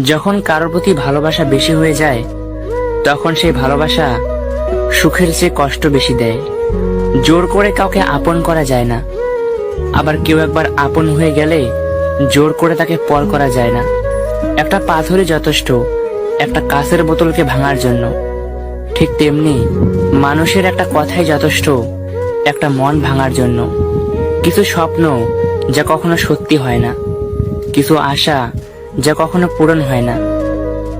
যখন কারোর প্রতি ভালোবাসা বেশি হয়ে যায়, তখন সেই ভালোবাসা সুখের চেয়ে কষ্ট বেশি দেয়। জোর করে কাউকে আপন করা যায় না। আবার কেউ একবার আপন হয়ে গেলে জোর করে তাকে পর করা যায় না। একটা পাথরই যথেষ্ট, একটা কাঁচের বোতলকে ভাঙার জন্য। ঠিক তেমনি মানুষের একটা কথাই যথেষ্ট, একটা মন ভাঙার জন্য। কিছু স্বপ্ন যা কখনো সত্যি হয় না। কিছু আশা যা কখনো পূরণ হয় না।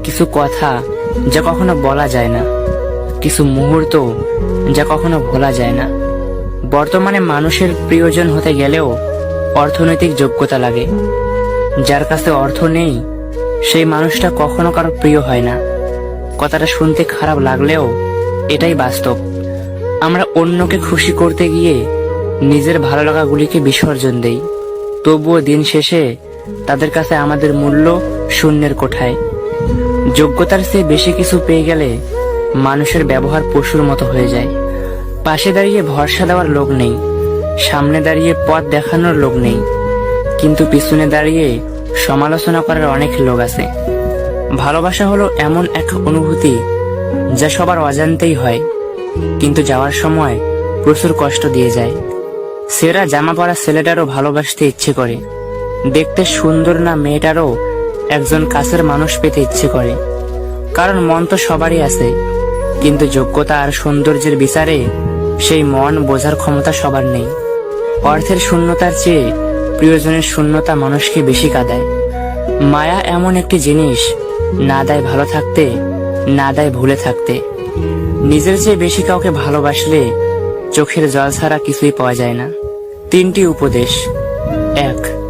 কিছু কথা যা কখনো বলা যায় না। কিছু মুহূর্ত যা কখনো ভোলা যায় না। বর্তমানে মানুষের প্রিয়জন হতে গেলেও অর্থনৈতিক যোগ্যতা লাগে। যার কাছে অর্থ নেই, সেই মানুষটা কখনো কারও প্রিয় হয় না। কথাটা শুনতে খারাপ লাগলেও এটাই বাস্তব। আমরা অন্যকে খুশি করতে গিয়ে নিজের ভালো লাগাগুলিকে বিসর্জন দেই। তবুও দিন শেষে তাদের কাছে আমাদের মূল্য শূন্যের কোঠায়। যোগ্যতার চেয়ে বেশি কিছু পেয়ে গেলে মানুষের ব্যবহার পশুর মতো হয়ে যায়। পাশে দাঁড়িয়ে ভরসা দেওয়ার লোক নেই, সামনে দাঁড়িয়ে পথ দেখানোর লোক নেই, কিন্তু পিছনে দাঁড়িয়ে সমালোচনা করার অনেক লোক আছে। ভালোবাসা হলো এমন এক অনুভূতি যা সবার অজান্তেই হয়, কিন্তু যাওয়ার সময় প্রচুর কষ্ট দিয়ে যায়। সেরা জামা পরা ছেলেটারও ভালোবাসতে ইচ্ছে করে। দেখতে সুন্দর না মেয়েটারও একজন কাছের মানুষ পেতে ইচ্ছে করে। কারণ মন তো সবারই আছে, কিন্তু যোগ্যতা আর সৌন্দর্যের বিচারে সেই মন বোঝার ক্ষমতা সবার নেই। অর্থের শূন্যতার চেয়ে প্রিয়জনের শূন্যতা মানুষকে বেশি কাঁদায়। মায়া এমন একটি জিনিস, না দেয় ভালো থাকতে, না দেয় ভুলে থাকতে। নিজের চেয়ে বেশি কাউকে ভালোবাসলে চোখের জল ছাড়া কিছুই পাওয়া যায় না। তিনটি উপদেশ। এক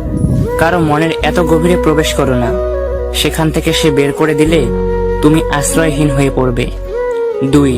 কারও মনের এত গভীরে প্রবেশ করো না। সেখান থেকে সে বের করে দিলে তুমি আশ্রয়হীন হয়ে পড়বে। দুই